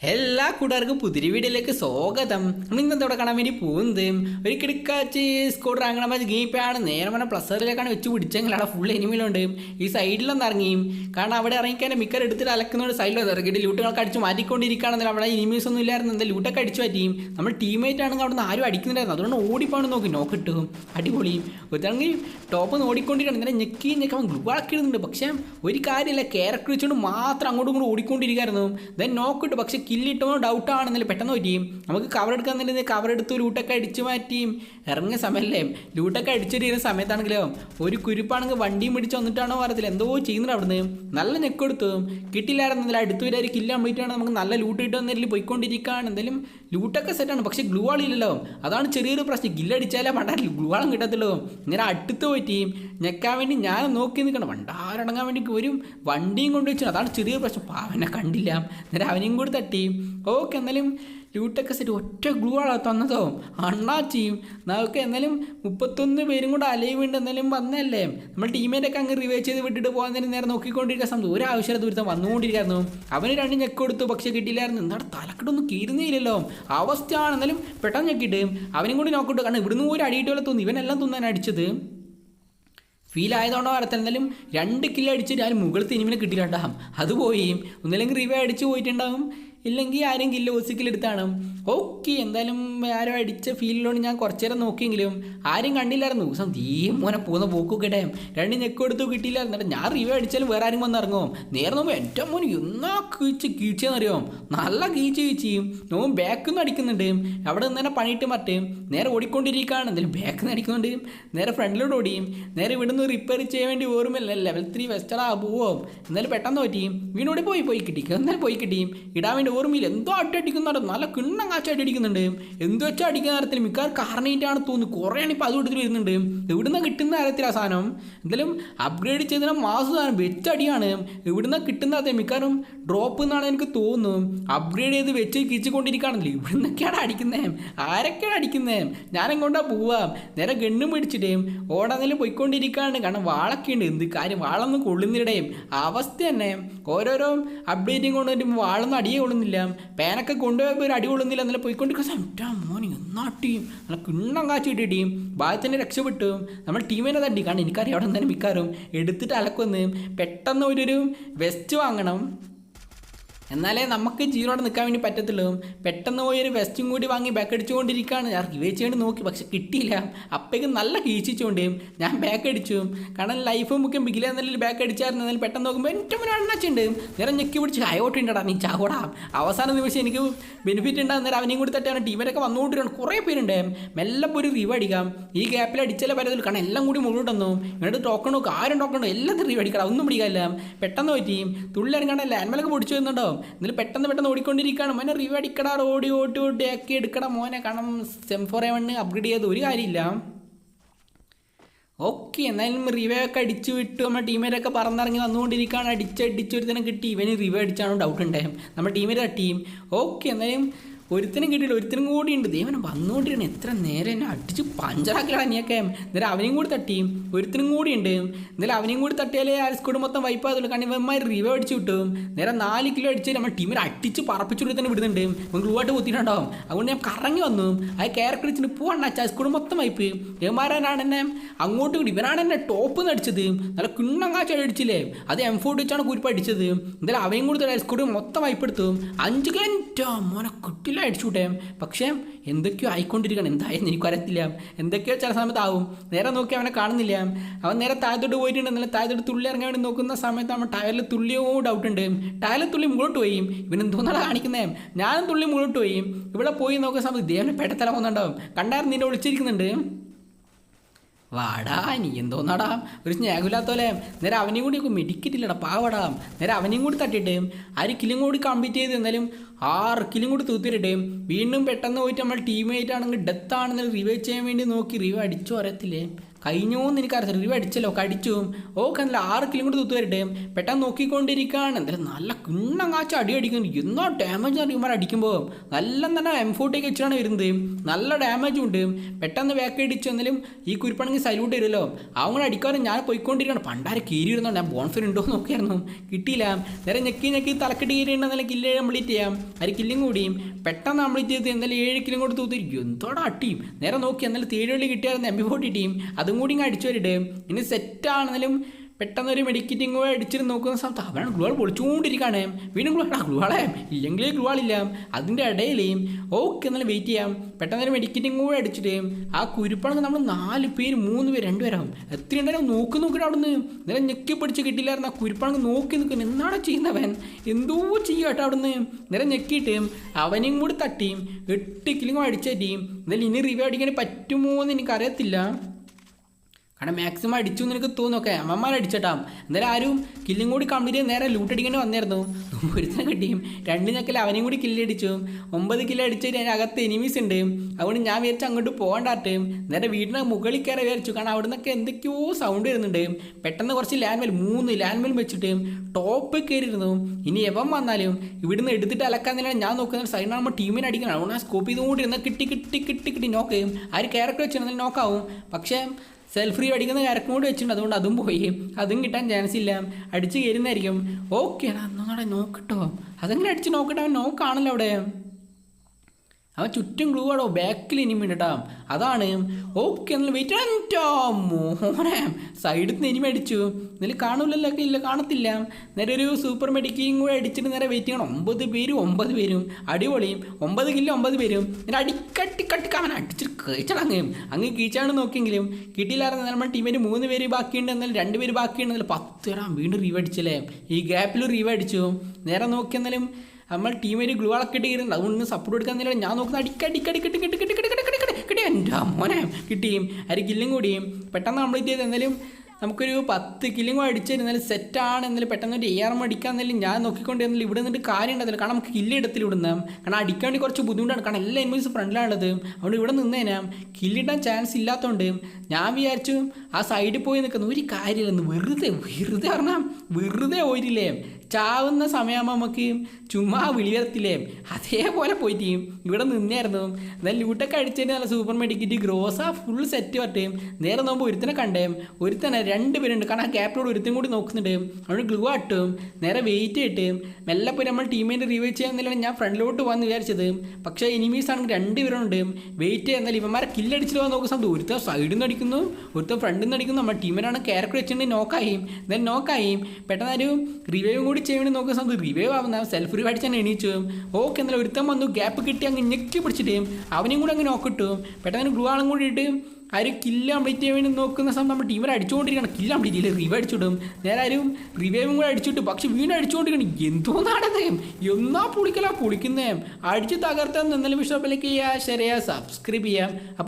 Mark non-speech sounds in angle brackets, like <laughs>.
എല്ലാ കൂട്ടുകാർക്കും പുതിരി വീഡിയോയിലേക്ക് സ്വാഗതം. നമ്മൾ ഇന്നത്തെ ഇവിടെ കാണാൻ വേണ്ടി പോകുന്നത്? ഒരു കിടക്കാച്ച് സ്കൂട്ടർ അങ്ങനെ ഗീപ്പാണ് നേരെ പറഞ്ഞ പ്ലസറിലേക്കാണ് വെച്ച് പിടിച്ചെങ്കിൽ അവിടെ ഫുൾ എനിമിലുണ്ട് ഈ സൈഡിലൊന്നും ഇറങ്ങിയും കാരണം അവിടെ ഇറങ്ങിക്കാൻ മിക്കർ എടുത്തിട്ട് അലക്കുന്നതുകൊണ്ട് സൈഡിലൊന്നും ഇറങ്ങിയിട്ട് ലൂട്ടുകളൊക്കെ അടിച്ച് മാറ്റിക്കൊണ്ടിരിക്കുകയാണെന്നില്ല അവിടെ എനിമീസ് ഒന്നും ഇല്ലായിരുന്നു. എന്താ ലൂട്ടൊക്കെ അടിച്ചു മാറ്റിയും നമ്മൾ ടീമേറ്റ് ആണെങ്കിൽ അവിടെ നിന്ന് ആരും അടിക്കുന്നുണ്ടായിരുന്നു അതുകൊണ്ട് ഓടിപ്പാണ് നോക്കി. നോക്കിട്ടും അടിപൊളിയും ഒരുത്തണെങ്കിൽ ടോപ്പ് നിന്ന് ഓടിക്കൊണ്ടിരിക്കുകയാണ്. ഇങ്ങനെ ഞെക്കി ഞെക്കി അവൻ ഗ്ലൂ പക്ഷേ ഒരു കാര്യമില്ല. ക്യാരക്ടർ മാത്രം അങ്ങോട്ടും ഇങ്ങോട്ടും ഓടിക്കൊണ്ടിരിക്കുകയായിരുന്നു. ദെൻ നോക്കിട്ട് പക്ഷേ കില്ലിട്ടോ ഡൗട്ട് ആണെന്നില്ല പെട്ടെന്ന് പറ്റിയും നമുക്ക് കവർ എടുക്കാൻ തന്നെ കവർ എടുത്ത് ലൂട്ടൊക്കെ അടിച്ചു മാറ്റിയും. ഇറങ്ങിയ സമയമല്ലേ? ലൂട്ടൊക്കെ അടിച്ചിട്ടിരുന്ന സമയത്താണെങ്കിലോ? ഒരു കുരുപ്പാണെങ്കിൽ വണ്ടിയും പിടിച്ച് വന്നിട്ടാണോ അറിയത്തില്ല എന്തോ ചെയ്യുന്നുണ്ട് അവിടുന്ന്. നല്ല നെക്ക് ഞെക്കെടുത്തു കിട്ടില്ലായിരുന്നില്ല അടുത്ത് വരെ ഒരു കില്ല് കംപ്ലീറ്റ് നമുക്ക് നല്ല ലൂട്ട് കിട്ടുന്നതിൽ പോയിക്കൊണ്ടിരിക്കുകയാണ്. എന്തായാലും ലൂട്ടൊക്കെ സെറ്റാണ് പക്ഷേ ഗ്ലൂ ആളില്ലല്ലോ അതാണ് ചെറിയൊരു പ്രശ്നം. ഗില്ലടിച്ചാലേ അടിച്ചാലേ ഗ്ലൂ ആളും കിട്ടത്തുള്ളൂ. ഇങ്ങനെ അടുത്ത് പറ്റിയും ഞെക്കാൻ വേണ്ടി ഞാൻ നോക്കി നിൽക്കണം. വണ്ടാരടങ്ങാൻ വേണ്ടി ഒരു വണ്ടിയും കൊണ്ട് വെച്ചു. അതാണ് ചെറിയൊരു പ്രശ്നം. പാവനെ കണ്ടില്ല. നേരെ അവനെയും കൂടി തട്ടി. ഓക്കെ എന്നാലും ലൂട്ടൊക്കെ സെറ്റ് ഒറ്റ ഗ്ലൂ ആളാ തന്നതോ? അണ്ണാച്ചിയും നമുക്ക് എന്നാലും മുപ്പത്തൊന്ന് പേരും കൂടെ അലയുണ്ട് എന്നാലും വന്നല്ലേ നമ്മൾ ടീമേറ്റൊക്കെ അങ്ങ് റിവൈവ് ചെയ്ത് വിട്ടിട്ട് പോകാൻ നേരം നോക്കിക്കൊണ്ടിരിക്കുന്ന സമയത്ത് ഒരു ആവശ്യമില്ല ദൂരത്തും വന്നുകൊണ്ടിരിക്കുന്നു. അവന് രണ്ട് ഞെക്ക് കൊടുത്തു പക്ഷേ കിട്ടിയില്ലായിരുന്നു. എന്താണ് തലക്കെട്ടൊന്നും കീറുന്നില്ലല്ലോ അവസ്ഥയാണ് എന്നാലും പെട്ടെന്ന് ഞെക്കിയിട്ട് അവനും കൂടി നോക്കിട്ട് കാരണം ഇവിടുന്ന് ഒരു അടിയിട്ട് പോലെ തോന്നി. ഇവനെല്ലാം തിന്നാൻ അടിച്ചത്. ഫീൽ ആയതുകൊണ്ടോ അറിയത്തില്ല രണ്ട് കില്ലടിച്ചിട്ട് അടിച്ചിട്ട് ആ മുകളിൽ ഇനിമിനെ കിട്ടിയിട്ടുണ്ടാകും അത് പോയി. ഒന്നില്ലെങ്കിൽ റിവേ അടിച്ച് പോയിട്ടുണ്ടാകും ഇല്ലെങ്കിൽ ആരും കില്ല ഓസിക്കലെടുത്താണ് ഓക്കെ എന്തായാലും ആരും അടിച്ച ഫീലിലോട് ഞാൻ കുറച്ചു നേരം നോക്കിയെങ്കിലും ആരും കണ്ടില്ലായിരുന്നു. ദിവസം തീ മോനെ പോകുന്ന പോക്കൊക്കെ ടൈം രണ്ട് ഞെക്ക് എടുത്തു കിട്ടിയില്ലായിരുന്നു. ഞാൻ റിവ്യൂ അടിച്ചാലും വേറെ ആരും വന്നിറങ്ങും നേരെ നോക്കുമ്പോൾ എന്റെ മോൻ എന്നാ കീച്ച് കീച്ചെന്നറിയോ? നല്ല കീച്ച് കീച്ചിയും നോക്കും ബാക്കിൽ നിന്ന് അടിക്കുന്നുണ്ട്. അവിടെ നിന്ന് തന്നെ പണിയിട്ട് മറ്റേ നേരെ ഓടിക്കൊണ്ടിരിക്കുകയാണ്. എന്തായാലും ബാക്കിൽ നിന്ന് അടിക്കുന്നുണ്ട്. നേരെ ഫ്രണ്ടിലോട്ട് ഓടിയും നേരെ ഇവിടുന്ന് റിപ്പയർ ചെയ്യാൻ വേണ്ടി ഓർമ്മയില്ല. ലെവൽ ത്രീ വെസ്റ്ററാ പോവും എന്നാലും പെട്ടെന്ന് പറ്റിയും വീണോടി പോയി പോയി കിട്ടി. എന്നാലും പോയി കിട്ടിയും ഇടാൻ വേണ്ടി ഓർമ്മയില്ല എന്തോ അട്ടടിക്കുന്നുണ്ട് നല്ല കിണ്ണം കാച്ചായിട്ട് അടിക്കുന്നുണ്ട് എന്തോ വെച്ചാൽ അടിക്കുന്ന നേരത്തിൽ മിക്കവാറും കാരണീറ്റാണ് തോന്നുന്നു കുറേയാണ് ഇപ്പോൾ അത് എടുത്തിട്ട് വരുന്നുണ്ട്. എവിടുന്ന കിട്ടുന്ന കാര്യത്തിൽ ആ സാധനം? എന്തായാലും അപ്ഗ്രേഡ് ചെയ്തതിന് മാസം സാധനം വെച്ചടിയാണ് എവിടുന്ന കിട്ടുന്ന അതെ മിക്കവാറും ഡ്രോപ്പ് എന്നാണ് എനിക്ക് തോന്നുന്നു അപ്ഗ്രേഡ് ചെയ്ത് വെച്ച് കിച്ചിക്കൊണ്ടിരിക്കുകയാണല്ലോ. ഇവിടുന്നൊക്കെയാണ് അടിക്കുന്നത് ആരൊക്കെയാണ് അടിക്കുന്നത് ഞാനെങ്ങോട്ടാ പോവാം നേരെ ഗണ്ണും പിടിച്ചിട്ടേ ഓടാന്നെങ്കിലും പോയിക്കൊണ്ടിരിക്കുകയാണ്. കാരണം വാളൊക്കെ ഉണ്ട്. എന്ത് കാര്യം? വാളൊന്നും കൊള്ളുന്നിടേയും അവസ്ഥ തന്നെ. ഓരോരോ അപ്ഡേറ്റിംഗ് കൊണ്ട് വരുമ്പോൾ വാളൊന്നും അടിയേ കൊള്ളുന്നില്ല പേനൊക്കെ കൊണ്ടുപോയപ്പോൾ ഒരു അടി കൊള്ളുന്നില്ല. എന്നല്ല പോയിക്കൊണ്ടിരിക്കുന്ന മോനി മോനെ എന്നാട്ടിയും നല്ല കിണ്ണം കാച്ചിട്ട് ടീം. ഭാഗത്തന്നെ രക്ഷപ്പെട്ടു. നമ്മൾ ടീമിനെ തട്ടി. കാരണം എനിക്കറിയാം അവിടെ എന്തായാലും മിക്കാറും എടുത്തിട്ട് അലക്കൊന്ന് പെട്ടെന്ന് ഒരു വെസ്റ്റ് വാങ്ങണം. എന്നാലേ നമുക്ക് ജീറോടെ നിൽക്കാൻ വേണ്ടി പറ്റത്തുള്ളൂ. പെട്ടെന്ന് പോയി ഒരു വെസ്റ്റും കൂടി വാങ്ങി ബാക്ക് അടിച്ചുകൊണ്ടിരിക്കുകയാണ്. ഞാൻ റിവേ ചെയ്യേണ്ടി നോക്കി പക്ഷെ കിട്ടിയില്ല. അപ്പേക്കും നല്ല കീച്ചിച്ചുകൊണ്ട് ഞാൻ ബാക്ക് അടിച്ചു. കാരണം ലൈഫ് മുഖ്യം ബിഗിലെ എന്നല്ല ബാക്ക് അടിച്ചായിരുന്നു. എന്നാലും പെട്ടെന്ന് നോക്കുമ്പോൾ എന്റെ മുന്നിൽ അണ്ണച്ചുണ്ട് നേരെ ഞെക്കി പിടിച്ച് ഹയോട്ടുണ്ടടാ നീ ചാവടാ? അവസാന നിമിഷം എനിക്ക് ബെനിഫിറ്റ് ഉണ്ടാകുന്ന നേരം അവനെയും കൂടി തട്ടാണ് ടീമിലൊക്കെ വന്നുകൊണ്ടിരിക്കണം കുറേ പേരുണ്ട്. മെല്ലെ ഒരു റിവ് അടിക്കാം. ഈ ഗ്യാപ്പിൽ അടിച്ചാലേ പറ്റത്തുള്ളൂ. കാരണം എല്ലാം കൂടി മുകളിലോട്ട് വന്നു. എന്നിട്ട് ടോക്കൺ നോക്കും ആരും ടോക്കൺ ഉണ്ടോ എല്ലാത്തിനും റിവ് അടിക്കണം. ഒന്നും പിടിക്കാനില്ല. പെട്ടെന്ന് പറ്റി തുള്ളി ഇറങ്ങാണ്ട് ലാൻഡ്മേലൊക്കെ പിടിച്ചു വരുന്നുണ്ടോ എന്നിട്ട് പെട്ടെന്ന് പെട്ടെന്ന് ഓടിക്കൊണ്ടിരിക്കുകയാണ്. മോനെ റിവ് അടിക്കടാ ഓടി ഓട്ടി ഓട്ടി ആക്കി എടുക്കടാ മോനെ. കാരണം സെം ഫോർ എവണ് അപ്ഗ്രേഡ് ചെയ്ത് ഒരു കാര്യമില്ല. ഓക്കെ എന്നാലും റിവേ ഒക്കെ അടിച്ചു വിട്ടു. നമ്മുടെ ടീമേറ്റൊക്കെ പറന്നിറങ്ങി വന്നുകൊണ്ടിരിക്കുകയാണ്. അടിച്ചടിച്ച് ഒരുത്തനെ കിട്ടി. ഇവന് റിവ അടിച്ചാണോ ഡൗട്ട് ഉണ്ടായും നമ്മുടെ ടീമിലെ ടീം ഓക്കെ എന്തായാലും ഒരുത്തനും കിട്ടിയില്ല ഒരുത്തിനും കൂടി ഉണ്ട്. ദൈവനം വന്നുകൊണ്ടിരിക്കണം എത്ര നേരം എന്നെ അടിച്ച് പഞ്ചറാക്കിയാണ് നീയൊക്കെ. എന്നാലും അവനെയും കൂടി തട്ടിയും ഒരുത്തിനും കൂടി ഉണ്ട്. എന്നാലും അവനെയും കൂടി തട്ടിയാലേ ആ സ്കൂഡ് മൊത്തം വൈപ്പ് ആകത്തുള്ളൂ. കാരണം ഇവന്മാർ റിവ അടിച്ച് കിട്ടും. നേരെ നാല് കിലോ അടിച്ച് നമ്മൾ ടീമിൽ അടിച്ച് പറപ്പിച്ചു തന്നെ വിടുന്നുണ്ട്. ഇവൻ ഗ്ലൂവായിട്ട് കുത്തിയിട്ടുണ്ടാവും. അതുകൊണ്ട് ഞാൻ കറങ്ങി വന്നു. ആ ക്യാരക്ടർ അടിച്ചിട്ട് പോകണ്ട ആ സ്കൂഡ് മൊത്തം വൈപ്പ് ഇവന്മാരാണ് എന്നെ അങ്ങോട്ട് കൂടി ഇവനാണ് എന്നെ ടോപ്പ് നിന്ന് അടിച്ചത്. നല്ല കിണ്ണം കാച്ച അടിച്ചില്ലേ? അത് എം ഫോർട്ട് വെച്ചാണ് കുരിപ്പ് അടിച്ചത്. എന്തായാലും അവയും കൂടി സ്കൂഡ് മൊത്തം വൈപ്പ് എടുത്തു. അഞ്ച് കിലോ മോനെ കിട്ടില്ല അടിച്ചുവിട്ടെ പക്ഷേ എന്തൊക്കെയോ ആയിക്കൊണ്ടിരിക്കണം എന്തായെന്ന് എനിക്കറിയത്തില്ല എന്തൊക്കെയോ ചില സമയത്ത് ആവും നേരെ നോക്കി അവനെ കാണുന്നില്ല. അവൻ നേരെ താഴത്തോട്ട് പോയിട്ടുണ്ട്. എന്നാലും താഴത്തോട്ട് തുള്ളി ഇറങ്ങാൻ വേണ്ടി നോക്കുന്ന സമയത്ത് അവൻ ടയറിൽ തുള്ളിയോ ഡൗട്ട് ഉണ്ട്. ടയറിൽ തുള്ളി മുകളോട്ട് പോയി. ഇവൻ എന്തോന്നാണ് കാണിക്കുന്നത് ഞാനും തുള്ളി മുകളോട്ട് പോയി. ഇവിടെ പോയി നോക്കുന്ന സമയത്ത് ദേവനെ പെട്ടത്തല പോകുന്നുണ്ടാവും കണ്ടായിരുന്നു നിന്നെ വിളിച്ചിരിക്കുന്നുണ്ട്? വാടാ നീ എന്തോന്നാടാ? ഒരു സ്നേഹമില്ലാത്തോലെ നേരെ അവനെയും കൂടി മെഡിക്കറ്റില്ലടാ പാവടാ. നേരെ അവനെയും കൂടി തട്ടിയിട്ട് ആര് കിലും കൂടി കംപ്ലീറ്റ് ചെയ്ത് എന്നാലും ആറ് കിലും കൂടി തൂത്തിട്ട് വീണ്ടും പെട്ടെന്ന് പോയിട്ട് നമ്മൾ ടീമേറ്റ് ആണെങ്കിൽ ഡെത്ത് ആണെന്ന് റിവൈവ് ചെയ്യാൻ വേണ്ടി നോക്കി റിവൈവ് അടിച്ചു അറിയത്തില്ലേ കഴിഞ്ഞോന്ന് എനിക്കറിയാം റിവ് അടിച്ചല്ലോ കടിച്ചു ഓക്കെ നല്ല ആറ് കിലും കൂടി തൂത്ത് വരട്ടെ. പെട്ടെന്ന് നോക്കിക്കൊണ്ടിരിക്കുകയാണ്. എന്തായാലും നല്ല കിണ്ണം അടി അടിക്കുന്നു. എന്നോ ഡാമേജ് അറിയുമ്പോൾ അടിക്കുമ്പോൾ നല്ല തന്നെ എം ഫോർട്ടി വെച്ചിട്ടാണ് വരുന്നത്. നല്ല ഡാമേജും ഉണ്ട്. പെട്ടെന്ന് ബാക്ക് അടിച്ചു എന്നാലും ഈ കുരിപ്പാണെങ്കിൽ സല്യൂട്ട് വരുമല്ലോ കൂടെ അടിക്കാറ് ഞാൻ പോയിക്കൊണ്ടിരിക്കുകയാണ്. പണ്ടാരെ കീരി ഇരുന്നോ ഞാൻ ബോൺഫിർ ഉണ്ടോ എന്ന് നോക്കിയായിരുന്നു. കിട്ടിയില്ല. നേരെ ഞെക്കി ഞെക്കി തലക്കെട്ട് കീരി ഉണ്ടെന്നാലും കില്ല് കംപ്ലീറ്റ് ചെയ്യാം. അതിൽ കില്ലും കൂടി. പെട്ടെന്ന് കംപ്ലീറ്റ് ചെയ്ത് എന്തായാലും ഏഴ് കിലോ കൂടി തൂത്തിരിക്കും എന്തോടാ അട്ടിയും നേരെ നോക്കി എന്നാലും തേഴുള്ളി കിട്ടിയായിരുന്നു എം ബി ഫോർട്ടി ടീം അതും കൂടി ഇങ്ങ് അടിച്ചു വരിട്ട്. ഇനി സെറ്റാണെന്നാലും പെട്ടെന്ന് ഒരു മെഡിക്കറ്റിംഗ് കൂടെ അടിച്ചിട്ട് നോക്കുന്ന സമയത്ത് അവനാണ് ഗ്ലുവാൾ പൊളിച്ചുകൊണ്ടിരിക്കുകയാണ് വീണ്ടും ഗ്ലുവാളാ ഗ്ലുവാളെ ഇല്ലെങ്കിൽ ഗ്ലുവാളില്ല അതിന്റെ ഇടയിൽ ഓക്കെ എന്നാലും വെയിറ്റ് ചെയ്യാം. പെട്ടെന്ന് ഒരു മെഡിക്കറ്റിംഗ് കൂടെ അടിച്ചിട്ട് ആ കുരുപ്പാണെങ്കിൽ നമ്മൾ നാല് പേര് മൂന്ന് പേര് രണ്ടുപേരാകും എത്ര ഉണ്ടായാലും നോക്കി നോക്കിയിട്ട് അവിടെ നിന്ന് നേരെ ഞെക്കി പിടിച്ച് കിട്ടില്ലായിരുന്നു ആ കുരുപ്പാണെങ്കിൽ നോക്കി നിൽക്കുന്നു. എന്താണ് ചെയ്യുന്നവൻ? എന്തോ ചെയ്യും കേട്ടോ അവിടെ നിന്ന് നേരെ ഞെക്കിയിട്ട് അവനെയും കൂടി തട്ടിയും എട്ട് കിലിങ്ങും അടിച്ചേറ്റിയും എന്നാലും ഇനി റിവ്യൂ അടിക്കാൻ പറ്റുമോ എന്ന് എനിക്കറിയത്തില്ല. കാരണം മാക്സിമം അടിച്ചു എന്ന് എനിക്ക് തോന്നുന്നൊക്കെ അമ്മമാർ അടിച്ചിട്ടാം. എന്നാലും ആരും കില്ലും കൂടി ചെയ്ത് നേരെ ലൂട്ട് അടിക്കേണ്ടി വന്നായിരുന്നു. <laughs> ഒരുത്തനെ കിട്ടിയും. രണ്ട് ഞക്കൽ അവനെയും കൂടി കില്ല് അടിച്ചു. ഒമ്പത് കില്ല് അടിച്ചിട്ട് അതിന് അകത്ത് എനിമീസ് ഉണ്ട്. അതുകൊണ്ട് ഞാൻ വിചാരിച്ചു അങ്ങോട്ട് പോകണ്ടാട്ട്. നേരെ വീടിന് മുകളിൽ കയറി വിചാരിച്ചു. കാരണം അവിടെ നിന്നൊക്കെ എന്തൊക്കെയോ സൗണ്ട് വരുന്നുണ്ട്. പെട്ടെന്ന് കുറച്ച് ലാൻഡ് മെൽ മൂന്ന് ലാൻഡ് മെൽ വെച്ചിട്ട് ടോപ്പ് കയറിയിരുന്നു. ഇനി എവൻ വന്നാലും ഇവിടുന്ന് എടുത്തിട്ട് അലക്കാൻ തന്നെയാണ് ഞാൻ നോക്കുന്ന സൈഡിനാകുമ്പോൾ ടീമിനെ അടിക്കണം. അതുകൊണ്ട് ആ സ്കോപ്പ് ചെയ്തുകൊണ്ടിരുന്ന കിട്ടി കിട്ടി കിട്ടി കിട്ടി നോക്കുകയും ആ ഒരു ക്യാരക്ടർ നോക്കാവും പക്ഷേ സെൽഫ് ഫ്രീ അടിക്കുന്ന ക്യാരക്ടർ കൂടി വെച്ചിട്ടുണ്ട്. അതുകൊണ്ട് അതും പോയി. അതും കിട്ടാൻ ചാൻസ് ഇല്ല. അടിച്ച് കയറുന്നതായിരിക്കും. ഓക്കെ എന്നോടെ നോക്കട്ടോ അതെങ്ങനെ അടിച്ച് നോക്കട്ടെ അവൻ നോക്കാണല്ലോ അവിടെ. അവൻ ചുറ്റും ഗ്ലൂ ആടോ ബാക്കിൽ ഇനിമി ഉണ്ട് അതാണ് ഓക്കെ എന്നാൽ വെയിറ്റ് മോനെ സൈഡിൽ നിന്ന് ഇനിമി അടിച്ചു. ഇതിൽ കാണൂലല്ലോ ഇല്ല കാണത്തില്ല. നേരെ ഒരു സൂപ്പർ മെഡിക്കിങ് കൂടെ അടിച്ചിട്ട് നേരെ വെയിറ്റ് ചെയ്യണം. ഒമ്പത് പേരും ഒമ്പത് പേരും. അടിപൊളിയും ഒമ്പത് കിലോ ഒമ്പത് പേരും. നേരെ അടിക്കട്ടി കട്ടി അവൻ അടിച്ചിട്ട് കഴിച്ചടങ്ങ് അങ്ങ്. കീച്ചാണ് നോക്കിയെങ്കിലും. കിട്ടിയില്ലായിരുന്നു നമ്മുടെ ടീമിൽ മൂന്ന് പേര് ബാക്കിയുണ്ട് എന്നാൽ രണ്ട് പേര് ബാക്കിയുണ്ട് എന്നാലും പത്ത് പേരാ വീണ്ടും റീവ് അടിച്ചല്ലേ? ഈ ഗ്യാപ്പിൽ റീവ് അടിച്ചു. നേരെ നോക്കി എന്നാലും നമ്മൾ ടീമിൽ ഗ്ലൂ അളക്കെ ഇട്ടിരുന്നു അതുകൊണ്ട് സപ്പോർട്ട് കൊടുക്കാൻ നേരം ഞാൻ നോക്കുന്ന കിട്ടി എന്റെ മോനെ കിട്ടിയും. അരി കില്ലും കൂടിയും. പെട്ടെന്ന് കംപ്ലീറ്റ് ചെയ്ത് എന്തായാലും നമുക്കൊരു പത്ത് കില്ലും കൂടെ അടിച്ചിരുന്നാലും സെറ്റാണ് എന്നാലും പെട്ടെന്ന് ഒരു എ ആർ അടിക്കാൻ എന്നാലും ഞാൻ നോക്കിക്കൊണ്ട് ഇരുന്നാലും ഇവിടെ നിന്നിട്ട് കാര്യം ഉണ്ടാവില്ല കാരണം നമുക്ക് കില്ല് ഇടത്തിൽ ഇവിടുന്ന്. കാരണം അടിക്കാൻ വേണ്ടി കുറച്ച് ബുദ്ധിമുട്ടാണ്. കാരണം എല്ലാ എനിമീസ് ഫ്രണ്ടിലാണുള്ളത് അതുകൊണ്ട് ഇവിടെ നിന്നേനാ കില്ലിടാൻ ചാൻസ് ഇല്ലാത്തതുകൊണ്ട് ഞാൻ വിചാരിച്ചു ആ സൈഡിൽ പോയി നിൽക്കുന്ന. ഒരു കാര്യമില്ലെന്ന് വെറുതെ വെറുതെ പറഞ്ഞാൽ വെറുതെ പോയിട്ടില്ലേ? ചാവുന്ന സമയമാകുമ്പോൾ നമുക്ക് ചുമ്മാ വിളി വരത്തില്ലേ അതേപോലെ പോയിട്ടേയും ഇവിടെ നിന്നായിരുന്നു. എന്നാൽ ലൂട്ടൊക്കെ അടിച്ചതിന് നല്ല സൂപ്പർ മെഡിക്കറ്റ് ഗ്രോസ ഫുൾ സെറ്റ് പറ്റുകയും. നേരെ നോക്കുമ്പോൾ ഒരുത്തനെ കണ്ടേം. ഒരുത്തനെ രണ്ട് പേരുണ്ട്. കാരണം ആ ക്യാപ്റ്റനോട് ഒരുത്തനും കൂടി നോക്കുന്നുണ്ട്. അവിടെ ഗ്ലൂ ആട്ടും നേരെ വെയിറ്റ് ചെയ്തിട്ട് മെല്ലെ പോയി നമ്മൾ ടീമിന്റെ റിവൈവ് ചെയ്യാമെന്നില്ലാണ് ഞാൻ ഫ്രണ്ടിലോട്ട് പോകാൻ വിചാരിച്ചത്. പക്ഷേ എനിമീസ് ആണെങ്കിൽ രണ്ട് പേരുണ്ട്. വെയിറ്റ് ചെയ്യുന്നാൽ ഇവന്മാരെ കില്ലടിച്ചിട്ട് പോകാൻ നോക്കുന്ന സമയത്ത് ഒരുത്തൻ സൈഡിൽ നിന്ന് അടിക്കുന്നു. ഒരുത്തൻ ഫ്രണ്ടിൽ നിന്ന് അടിക്കുന്നു. നമ്മുടെ ടീമിനാണ് ക്യാരക്ടർ വെച്ചിട്ടുണ്ടെങ്കിൽ നോക്കായി ദെൻ നോക്കായി പെട്ടെന്നൊരു റിവൈവും കൂടി ചെയ്യാൻ ചെയ്യണമെന്ന് നോക്കുന്ന സമയത്ത് റിവൈവ് ആവുന്ന സെൽഫ് റിവൈവ് അടിച്ചാൽ എണീച്ചു. ഓക്കെ എന്നാലും ഒരുത്തം വന്നു ഗ്യാപ്പ് കിട്ടി അങ്ങ് ഞെക്കി പിടിച്ചിട്ട്. അവനെയും കൂടെ അങ്ങ് നോക്കിട്ടും പെട്ടെന്ന് ഗ്ലൂ ആളും കൂടി ഇട്ട് ആ ഒരു കില്ല് കംപ്ലീറ്റ് ചെയ്യാൻ വേണ്ടി നോക്കുന്ന സമയത്ത് നമ്മുടെ ടീമിൽ അടിച്ചുകൊണ്ടിരിക്കണം കില്ല് കംപ്ലീറ്റ് ചെയ്യില്ല റിവൈവ് അടിച്ചിടും. നേരെ ആരും റിവൈവും കൂടെ അടിച്ചിട്ട് പക്ഷെ വീണ്ടും അടിച്ചുകൊണ്ടിരിക്കണം എന്തോ നാടത് എന്നാ പൊളിക്കലാ പൊളിക്കുന്നേ? അടിച്ച് തകർത്താൻ നിന്നാലും വിഷയത്തിലേക്ക് ചെയ്യുക ശരിയാ സബ്സ്ക്രൈബ് ചെയ്യാം അപ്പോൾ